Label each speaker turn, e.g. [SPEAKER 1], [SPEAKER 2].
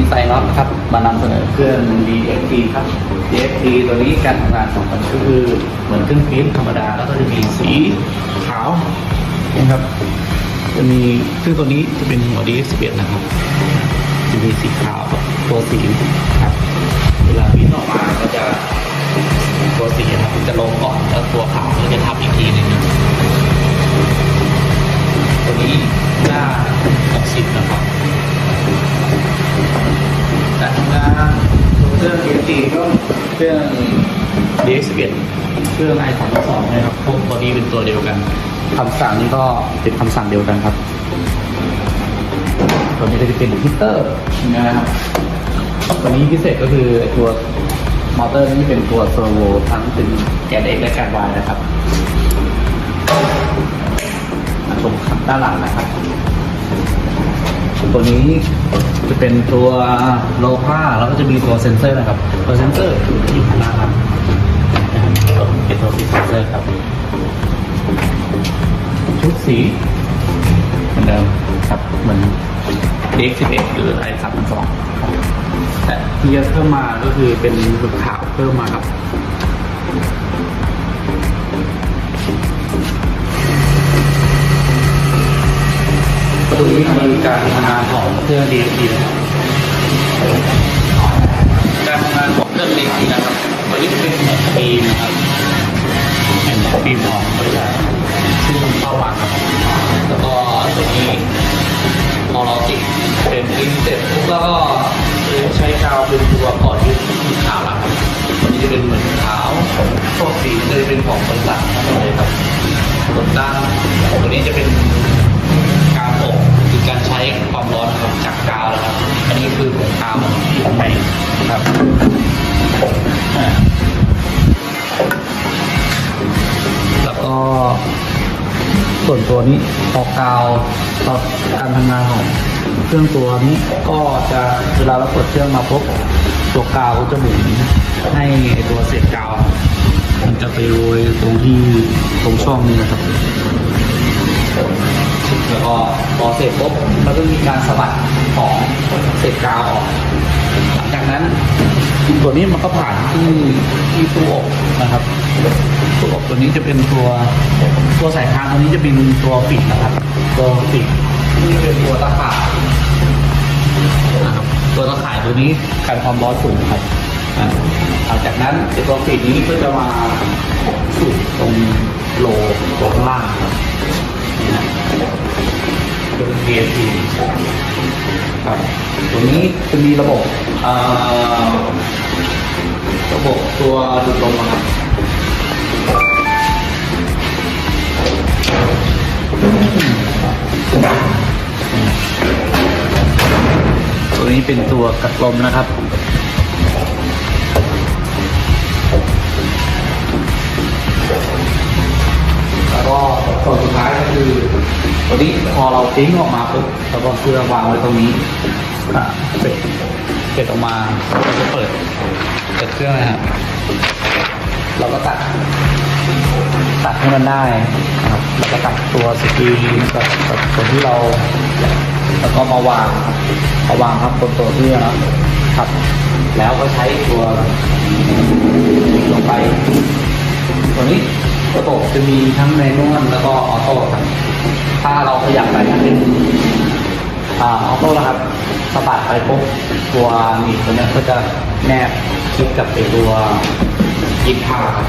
[SPEAKER 1] ดีไซน์น็อตครับมานำเสนอเครื่อง DXT ครับ DXT ตัวนี้การทำงานของมันก็คือเหมือนเครื่องพิมพ์ธรรมดาแล้วก็จะมีสีขาวนะครับจะมีซึ่งตัวนี้จะเป็นหัว DX11 นะครับจะมีสีขาวกับตัวสีครับเวลาพิมพ์ออกมาก็จะตัวสีนะครับจะลงก่อนแล้วตัวขาวก็จะทับอีกทีหนึงนะตัวนี้หน้า60นะครับ แต่ทำงาน เครื่อง DXT ก็เครื่อง DX11 เครื่อง i 3 2 นะครับพวกบอดี้เป็นตัวเดียวกันคำสั่งนี้ก็เป็นคำสั่งเดียวกันครับตัวนี้ก็จะเป็นฮีตเตอร์นะครับตัวนี้พิเศษก็คือไอ้ตัวมอเตอร์นี่เป็นตัวเซอร์โวทั้งเป็นแกน X และแกน Y นะครับมาชมด้านหลังนะครับ ตัวนี้จะเป็นตัวโลพาแล้วก็จะมีตัวเซนเซอร์นะครับ ตัวเซนเซอร์อยู่ข้างหน้าครับนะครับเป็นตัวเซนเซอร์ครับชุดสีเหมือนเดิมครับเหมือน DX11 หรือ i 3 2 แต่ที่จะเพิ่มมาก็คือเป็นขาวเพิ่มมาครับ ตัวนี้คือการทำงานของเครื่อง DXT นะครับการทำงานของเครื่อง DXT นะครับตัวนี้เป็นเหมือนฟิล์มนะครับเป็นเหมือนฟิล์มของบริษัทซึ่งเข้ามาครับแล้วก็ตัวนี้พอเราติดเป็นฟิล์มเสร็จปุ๊บแล้วก็ใช้กาวเป็นตัวก่อนยึดขาวแล้วครับตัวนี้จะเป็นเหมือนขาวพวกสีจะเป็นของบริษัททั้งหมดเลยครับส่วนด้านตัวนี้จะเป็น ตัวนี้พอกาวต่อการทำงานของเครื่องตัวนี้ก็จะเวลาเรากดเครื่องมาปุ๊บตัวกาวจะหมุนให้ตัวเศษกาวมันจะไปโรยตรงที่ตรงช่องนี้นะครับ แล้วก็พอเสร็จปุ๊บเราก็มีการสะบัดของเศษกาวออกหลังจากนั้นตัวนี้มันก็ผ่านที่ที่ตู้อบนะครับตู้อบตัวนี้จะเป็นตัว ตัวสายพานตัวนี้จะเป็นตัวปิดนะครับ ตัวปิดนี่เป็นตัวตะข่ายนะครับตัวตะข่ายตัวนี้กันความร้อนสูงครับอ่าหลังจากนั้นไอ้ตัวปิดนี้ก็จะมาสุดตรงโลตรงข้างล่างครับเป็น DSP ครับตัวนี้จะมีระบบเอ่อระบบตัวดูดลมอะครับ นี้เป็นตัวกัดลมนะครับ แล้วก็ส่วนสุดท้ายก็คือตัวนี้พอเราทิ้งออกมาปุ๊บแล้วก็เครื่องวางไว้ตรงนี้อะเสร็จเสร็จออกมาเราจะเปิดเปิดเครื่องนะครับเราก็ตัดตัดให้มันได้นะครับแล้วก็ตัดตัวสกรีนกับกับตัวที่เรา แล้วก็มาวางค รับมาวางครับบนตัวเครื่องครับ แล้วก็ใช้ตัวลงไป ตัวนี้ระบบจะมีทั้งแมนนวลแล้วก็ออโต้ครับถ้าเราขยับไปเป็นอ่าออโต้นะครับสะบัดไปปุ๊บตัวหนีตัวนี้ก็จะแนบคลิกกับตัวยิงผ้าครับ